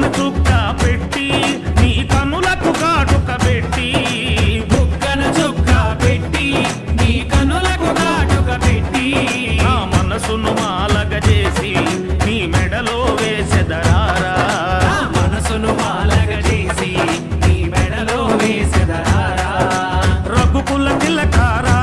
నన్ను చుక్క పెట్టి నీ కనులకు కాటుక పెట్టి బుగ్గను చుక్క పెట్టి నీ కనులకు కాటుక పెట్టి నా మనసును మాలగ చేసి నీ మెడలో వేసెదరారా మనసును మాలగ చేసి నీ మెడలో వేసెదరారా రఘుకుల తిలకారా